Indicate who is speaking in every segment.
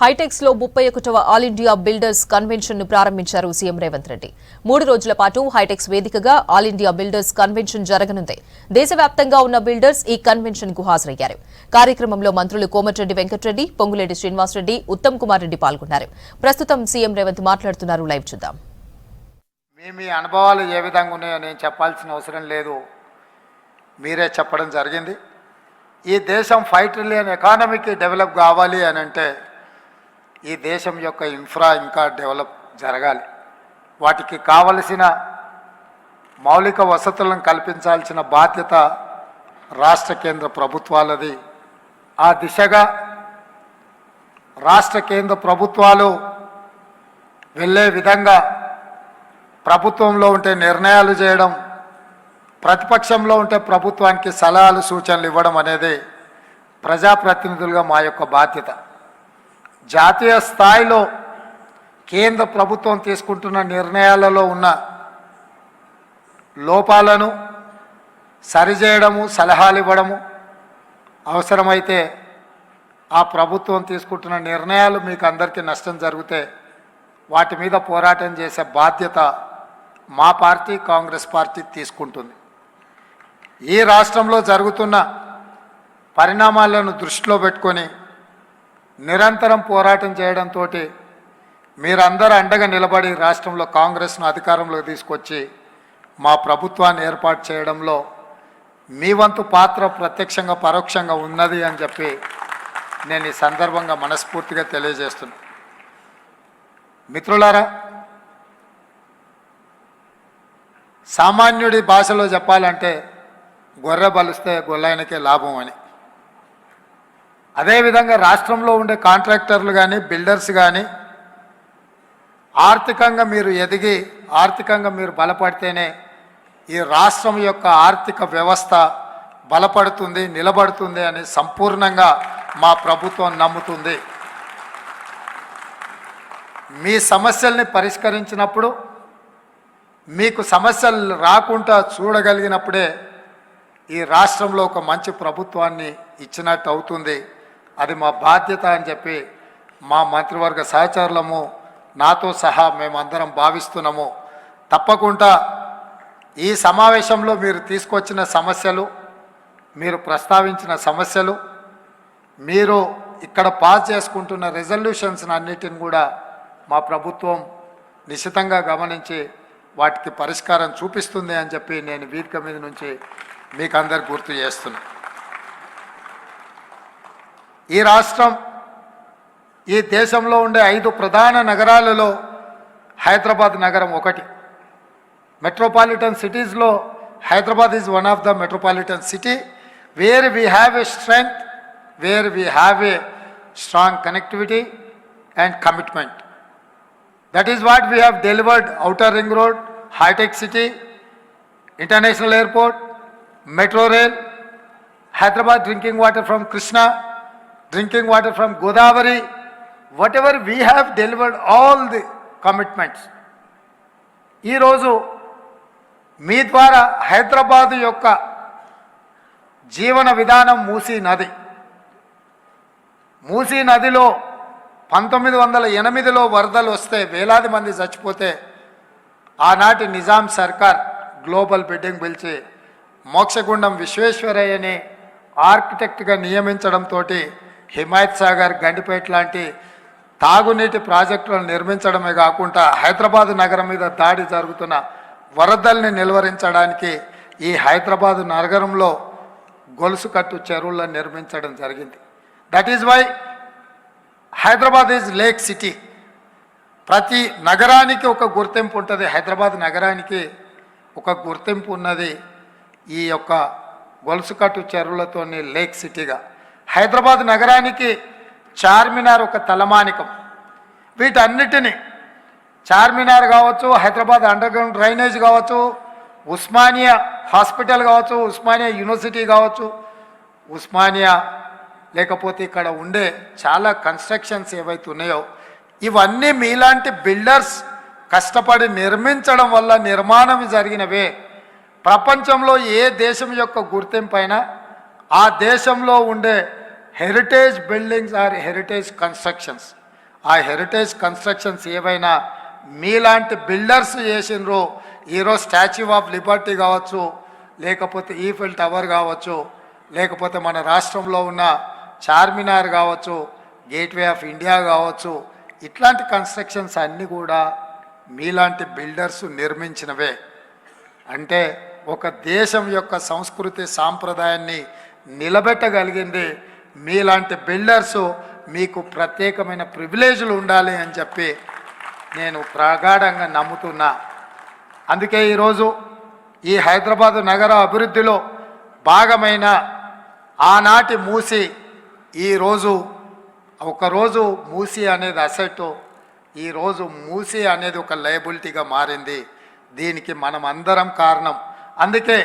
Speaker 1: హైటెక్స్లో ముప్పై ఒకటవ all India builders కన్వెన్షన్ను ప్రారంభించారు సీఎం రేవంత్ రెడ్డి. మూడు రోజుల పాటు హైటెక్స్ వేదికగా ఆల్ ఇండియా బిల్డర్స్ కన్వెన్షన్ జరగనుంది. దేశవ్యాప్తంగా ఉన్న బిల్డర్స్ ఈ కన్వెన్షన్కు హాజరయ్యారు. కార్యక్రమంలో మంత్రులు కోమటిరెడ్డి వెంకటరెడ్డి పొంగులేటి శ్రీనివాసరెడ్డి ఉత్తమ్ కుమార్ రెడ్డి పాల్గొన్నారు. ప్రస్తుతం సీఎం రేవంత్ మాట్లాడుతున్నారు లైవ్ చూద్దాం.
Speaker 2: మీ మీ అనుభవాలు ఏ విధంగా ఉన్నాయో నేను చెప్పాల్సిన అవసరం లేదు. మీరే చెప్పడం జరిగింది. ఈ దేశం ఫైవ్ ట్రిలియన్ ఎకానమీకి డెవలప్ కావాలి అని అంటే ఈ దేశం యొక్క ఇన్ఫ్రా ఇంకా డెవలప్ జరగాలి. వాటికి కావలసిన మౌలిక వసతులను కల్పించాల్సిన బాధ్యత రాష్ట్ర కేంద్ర ప్రభుత్వాలది. ఆ దిశగా రాష్ట్ర కేంద్ర ప్రభుత్వాలు వెళ్ళే విధంగా ప్రభుత్వంలో ఉంటే నిర్ణయాలు చేయడం ప్రతిపక్షంలో ఉంటే ప్రభుత్వానికి సలహాలు సూచనలు ఇవ్వడం అనేది ప్రజాప్రతినిధులుగా మా యొక్క బాధ్యత. జాతీయ స్థాయిలో కేంద్ర ప్రభుత్వం తీసుకుంటున్న నిర్ణయాలలో ఉన్న లోపాలను సరిచేయడము సలహాలు ఇవ్వడము అవసరమైతే ఆ ప్రభుత్వం తీసుకుంటున్న నిర్ణయాలు మీకు అందరికీ నష్టం జరిగితే వాటి మీద పోరాటం చేసే బాధ్యత మా పార్టీ కాంగ్రెస్ పార్టీ తీసుకుంటుంది. ఈ రాష్ట్రంలో జరుగుతున్న పరిణామాలను దృష్టిలో పెట్టుకొని నిరంతరం పోరాటం చేయడంతో మీరందరూ అండగా నిలబడి రాష్ట్రంలో కాంగ్రెస్ను అధికారంలోకి తీసుకొచ్చి మా ప్రభుత్వాన్ని ఏర్పాటు చేయడంలో మీ వంతు పాత్ర ప్రత్యక్షంగా పరోక్షంగా ఉన్నది అని చెప్పి నేను ఈ సందర్భంగా మనస్ఫూర్తిగా తెలియజేస్తున్నా. మిత్రులారా సామాన్యుడి భాషలో చెప్పాలంటే గొర్రె బలిస్తే గొల్లాయనకే లాభం అని. అదేవిధంగా రాష్ట్రంలో ఉండే కాంట్రాక్టర్లు కానీ బిల్డర్స్ కానీ ఆర్థికంగా మీరు ఎదిగి ఆర్థికంగా మీరు బలపడితేనే ఈ రాష్ట్రం యొక్క ఆర్థిక వ్యవస్థ బలపడుతుంది నిలబడుతుంది అని సంపూర్ణంగా మా ప్రభుత్వం నమ్ముతుంది. మీ సమస్యల్ని పరిష్కరించినప్పుడు మీకు సమస్యలు రాకుండా చూడగలిగినప్పుడే ఈ రాష్ట్రంలో ఒక మంచి ప్రభుత్వాన్ని ఇచ్చినట్టు అవుతుంది. అది మా బాధ్యత అని చెప్పి మా మంత్రివర్గ సహచరులము నాతో సహా మేమందరం భావిస్తున్నాము. తప్పకుండా ఈ సమావేశంలో మీరు తీసుకొచ్చిన సమస్యలు మీరు ప్రస్తావించిన సమస్యలు మీరు ఇక్కడ పాస్ చేసుకుంటున్న రెజల్యూషన్స్ అన్నిటిని కూడా మా ప్రభుత్వం నిశితంగా గమనించి వాటికి పరిష్కారం చూపిస్తుంది అని చెప్పి నేను వేదిక మీద నుంచి మీకు అందరు గుర్తు చేస్తున్నా. ఈ రాష్ట్రం ఈ దేశంలో ఉండే ఐదు ప్రధాన నగరాలలో హైదరాబాద్ నగరం ఒకటి. మెట్రోపాలిటన్ సిటీస్లో Hyderabad is one of the metropolitan city where we have a strength where we have a strong connectivity and commitment that is what we have delivered outer ring road hitech city international airport metro rail Hyderabad drinking water from Krishna drinking water from Godavari, whatever we have delivered all the commitments. ఈరోజు మీ ద్వారా హైదరాబాద్ యొక్క జీవన విధానం మూసీ నది మూసీ నదిలో పంతొమ్మిది వందల ఎనిమిదిలో వరదలు వస్తే వేలాది మంది చచ్చిపోతే ఆనాటి నిజాం సర్కార్ గ్లోబల్ బిడ్డింగ్ పిలిచి మోక్షగుండం విశ్వేశ్వరయ్యని ఆర్కిటెక్ట్గా నియమించడంతో హిమాయత్ సాగర్ గండిపేట లాంటి తాగునీటి ప్రాజెక్టులను నిర్మించడమే కాకుండా హైదరాబాద్ నగరం మీద దాడి జరుగుతున్న వరదల్ని నిలువరించడానికి ఈ హైదరాబాద్ నగరంలో గొలుసు కట్టు చెరువులను నిర్మించడం జరిగింది. That is why Hyderabad is lake city ప్రతి నగరానికి ఒక గుర్తింపు ఉంటుంది. హైదరాబాద్ నగరానికి ఒక గుర్తింపు ఉన్నది ఈ యొక్క గొలుసుకట్టు చెరువులతోని లేక్ సిటీగా హైదరాబాద్ నగరానికి చార్మినార్ ఒక తలమానికం. వీటన్నిటిని చార్మినార్ కావచ్చు హైదరాబాద్ అండర్గ్రౌండ్ డ్రైనేజ్ కావచ్చు ఉస్మానియా హాస్పిటల్ కావచ్చు ఉస్మానియా యూనివర్సిటీ కావచ్చు ఉస్మానియా లేకపోతే ఇక్కడ ఉండే చాలా కన్స్ట్రక్షన్స్ ఏవైతే ఉన్నాయో ఇవన్నీ మీలాంటి బిల్డర్స్ కష్టపడి నిర్మించడం వల్ల నిర్మాణం జరిగినవే. ప్రపంచంలో ఏ దేశం యొక్క గుర్తింపైనా ఆ దేశంలో ఉండే heritage buildings or heritage constructions ఆ హెరిటేజ్ కన్స్ట్రక్షన్స్ ఏవైనా మీలాంటి బిల్డర్స్ చేసినరో ఈరోజు స్టాచ్యూ ఆఫ్ లిబర్టీ కావచ్చు లేకపోతే ఈఫిల్ టవర్ కావచ్చు లేకపోతే మన రాష్ట్రంలో ఉన్న చార్మినార్ కావచ్చు గేట్వే ఆఫ్ ఇండియా కావచ్చు ఇట్లాంటి కన్స్ట్రక్షన్స్ అన్నీ కూడా మీలాంటి బిల్డర్స్ నిర్మించినవే. అంటే ఒక దేశం యొక్క సంస్కృతి సాంప్రదాయాన్ని నిలబెట్టగలిగింది మీలాంటి బిల్డర్స్ మీకు ప్రత్యేకమైన ప్రివిలేజ్లు ఉండాలి అని చెప్పి నేను ప్రగాఢంగా నమ్ముతున్నా. అందుకే ఈరోజు ఈ హైదరాబాద్ నగర అభివృద్ధిలో భాగమైన ఆనాటి మూసి ఈరోజు ఒకరోజు మూసి అనేది అసెట్ ఈరోజు మూసి అనేది ఒక లయబిలిటీగా మారింది. దీనికి మనం అందరం కారణం. అందుకే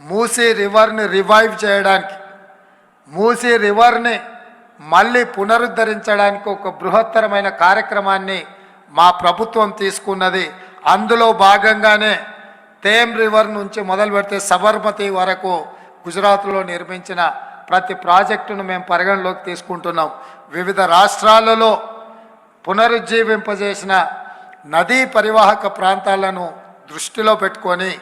Speaker 2: మూసి రివర్ని రివైవ్ చేయడానికి మూసి రివర్ని మళ్ళీ పునరుద్ధరించడానికి ఒక బృహత్తరమైన కార్యక్రమాన్ని మా ప్రభుత్వం తీసుకున్నది. అందులో భాగంగానే తేమ్ రివర్ నుంచి మొదలు పెడితే సబర్మతి వరకు గుజరాత్లో నిర్మించిన ప్రతి ప్రాజెక్టును మేము పరిగణలోకి తీసుకుంటున్నాం. వివిధ రాష్ట్రాలలో పునరుజ్జీవింపజేసిన నదీ పరివాహక ప్రాంతాలను దృష్టిలో పెట్టుకొని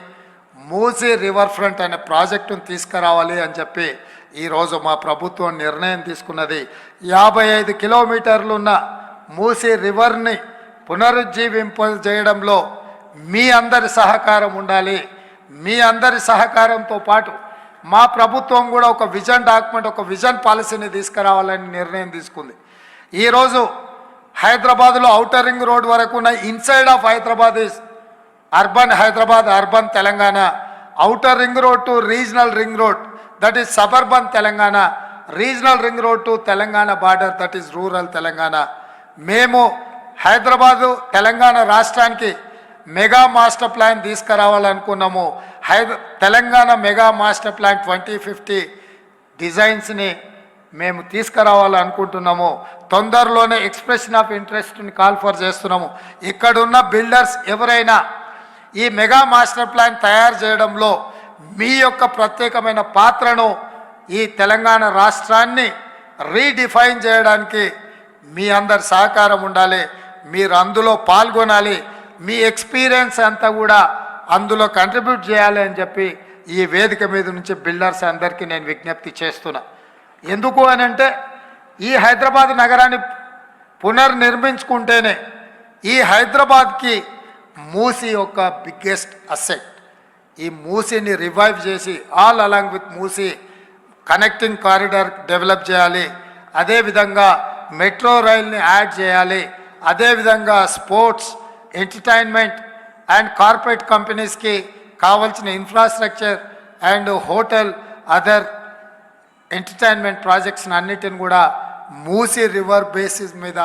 Speaker 2: మూసీ రివర్ ఫ్రంట్ అనే ప్రాజెక్టును తీసుకురావాలి అని చెప్పి ఈరోజు మా ప్రభుత్వం నిర్ణయం తీసుకున్నది యాభై ఐదు కిలోమీటర్లు ఉన్న మూసీ రివర్ని పునరుజ్జీవింపజేయడంలో మీ అందరి సహకారం ఉండాలి. మీ అందరి సహకారంతో పాటు మా ప్రభుత్వం కూడా ఒక విజన్ డాక్యుమెంట్ ఒక విజన్ పాలసీని తీసుకురావాలని నిర్ణయం తీసుకుంది. ఈరోజు హైదరాబాద్లో ఔటర్ రింగ్ రోడ్ వరకు ఉన్న inside of Hyderabad is urban Hyderabad urban Telangana outer ring road to regional ring road. That is suburban Telangana regional ring road to Telangana border that is rural Telangana మేము హైదరాబాదు తెలంగాణ రాష్ట్రానికి mega master plan తీసుకురావాలనుకున్నాము. హైద Telangana mega master plan twenty fifty డిజైన్స్ని మేము తీసుకురావాలనుకుంటున్నాము. తొందరలోనే expression of ఇంట్రెస్ట్ని call for చేస్తున్నాము. ఇక్కడున్న builders ఎవరైనా ఈ మెగా మాస్టర్ ప్లాన్ తయారు చేయడంలో మీ యొక్క ప్రత్యేకమైన పాత్రను ఈ తెలంగాణ రాష్ట్రాన్ని రీడిఫైన్ చేయడానికి మీ అందరి సహకారం ఉండాలి. మీరు అందులో పాల్గొనాలి. మీ ఎక్స్పీరియన్స్ అంతా కూడా అందులో కంట్రిబ్యూట్ చేయాలి అని చెప్పి ఈ వేదిక మీద నుంచి బిల్డర్స్ అందరికీ నేను విజ్ఞప్తి చేస్తున్నా. ఎందుకు అని అంటే ఈ హైదరాబాద్ నగరాన్ని పునర్నిర్మించుకుంటేనే ఈ హైదరాబాద్కి మూసి యొక్క బిగ్గెస్ట్ అసెట్ ఈ మూసిని రివైవ్ చేసి all along with Musi connecting corridor develop చేయాలి. అదేవిధంగా మెట్రో రైల్ని యాడ్ చేయాలి. అదేవిధంగా స్పోర్ట్స్ ఎంటర్టైన్మెంట్ అండ్ కార్పొరేట్ కంపెనీస్కి కావాల్సిన infrastructure and hotel other entertainment ప్రాజెక్ట్స్ని అన్నిటిని కూడా మూసి రివర్ బేసిస్ మీద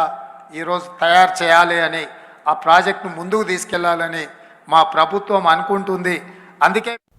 Speaker 2: ఈరోజు తయారు చేయాలి అని ఆ ప్రాజెక్ట్ను ముందుకు తీసుకెళ్ళాలని మా ప్రభుత్వం అనుకుంటుంది. అందుకే